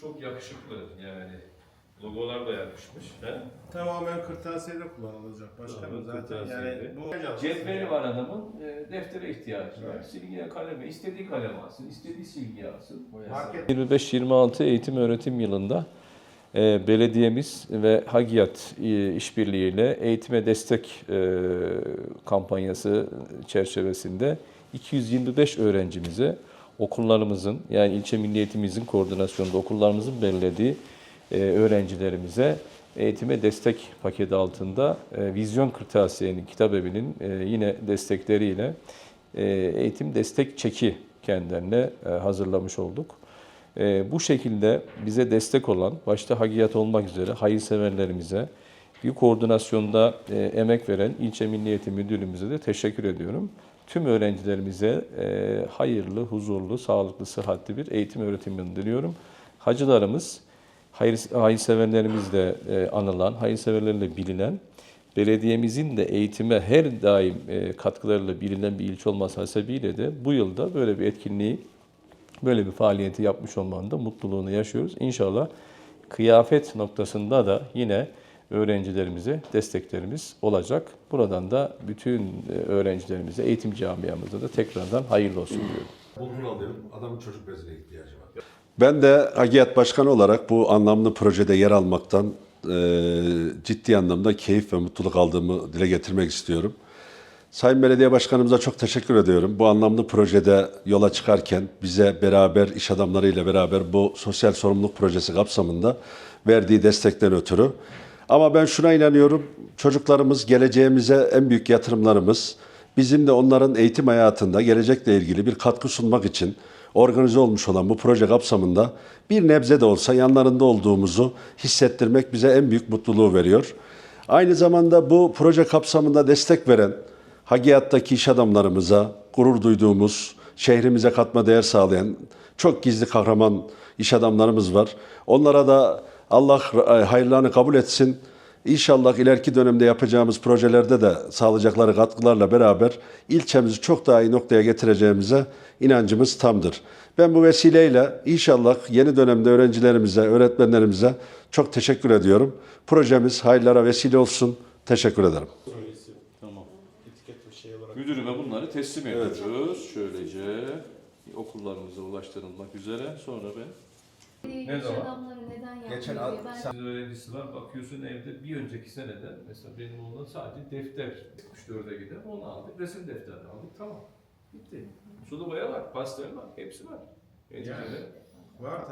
çok yakışıklı yani. Logolar da yakışmış. He? Tamamen kırtasiyede kullanılacak başkanım Tamamen zaten. kırtasiyede. Yani bu Cetveli var adamın, e, deftere ihtiyacı var. Silgiye kaleme, istediği kalem alsın, istediği silgi alsın. Market 25-26 eğitim öğretim yılında e, belediyemiz ve Hagiyat e, işbirliğiyle eğitime destek e, kampanyası çerçevesinde 225 öğrencimize okullarımızın yani ilçe milli eğitimimizin koordinasyonunda okullarımızın belirlediği e, öğrencilerimize eğitime destek paketi altında e, Vizyon Kırtasiye'nin, kitap evinin e, yine destekleriyle e, eğitim destek çeki kendilerine e, hazırlamış olduk. E, bu şekilde bize destek olan, başta Hagiyat olmak üzere hayırseverlerimize, bir koordinasyonda e, emek veren ilçe Milli Eğitim Müdürlüğümüze de teşekkür ediyorum. Tüm öğrencilerimize e, hayırlı, huzurlu, sağlıklı, sıhhatli bir eğitim öğretim yılı diliyorum. Hacılarımız, hayır, hayırseverlerimizle e, anılan, hayırseverlerle bilinen, belediyemizin de eğitime her daim e, katkılarıyla bilinen bir ilçe olması hasebiyle de bu yılda böyle bir etkinliği, böyle bir faaliyeti yapmış olmanın da mutluluğunu yaşıyoruz. İnşallah kıyafet noktasında da yine öğrencilerimize desteklerimiz olacak. Buradan da bütün e, öğrencilerimize, eğitim camiamıza da tekrardan hayırlı olsun diyorum. Bulgur alıyorum. Adamın çocuk bezine ihtiyacı var. Ben de Hagiyat Başkanı olarak bu anlamlı projede yer almaktan e, ciddi anlamda keyif ve mutluluk aldığımı dile getirmek istiyorum. Sayın Belediye Başkanımıza çok teşekkür ediyorum. Bu anlamlı projede yola çıkarken bize beraber, iş adamlarıyla beraber bu sosyal sorumluluk projesi kapsamında verdiği destekten ötürü. Ama ben şuna inanıyorum, çocuklarımız geleceğimize en büyük yatırımlarımız. Bizim de onların eğitim hayatında gelecekle ilgili bir katkı sunmak için organize olmuş olan bu proje kapsamında bir nebze de olsa yanlarında olduğumuzu hissettirmek bize en büyük mutluluğu veriyor. Aynı zamanda bu proje kapsamında destek veren Hagiyat'taki iş adamlarımıza gurur duyduğumuz, şehrimize katma değer sağlayan çok gizli kahraman iş adamlarımız var. Onlara da Allah e, hayırlarını kabul etsin. İnşallah ileriki dönemde yapacağımız projelerde de sağlayacakları katkılarla beraber ilçemizi çok daha iyi noktaya getireceğimize inancımız tamdır. Ben bu vesileyle inşallah yeni dönemde öğrencilerimize, öğretmenlerimize çok teşekkür ediyorum. Projemiz hayırlara vesile olsun. Teşekkür ederim. Tamam. şey Müdürüme bunları teslim ediyoruz. Şöylece okullarımıza ulaştırılmak üzere. Sonra ben Ne İş zaman? adamları neden yapmıyor Geçen diye al- ben sen- Siz öğrencisi var, bakıyorsun evde bir önceki seneden mesela benim oğlan sadece defter 74'e gider, onu aldık, resim defterini aldık, tamam. Bitti. Sulu boya var, pastel var, hepsi var. Eğitimde. var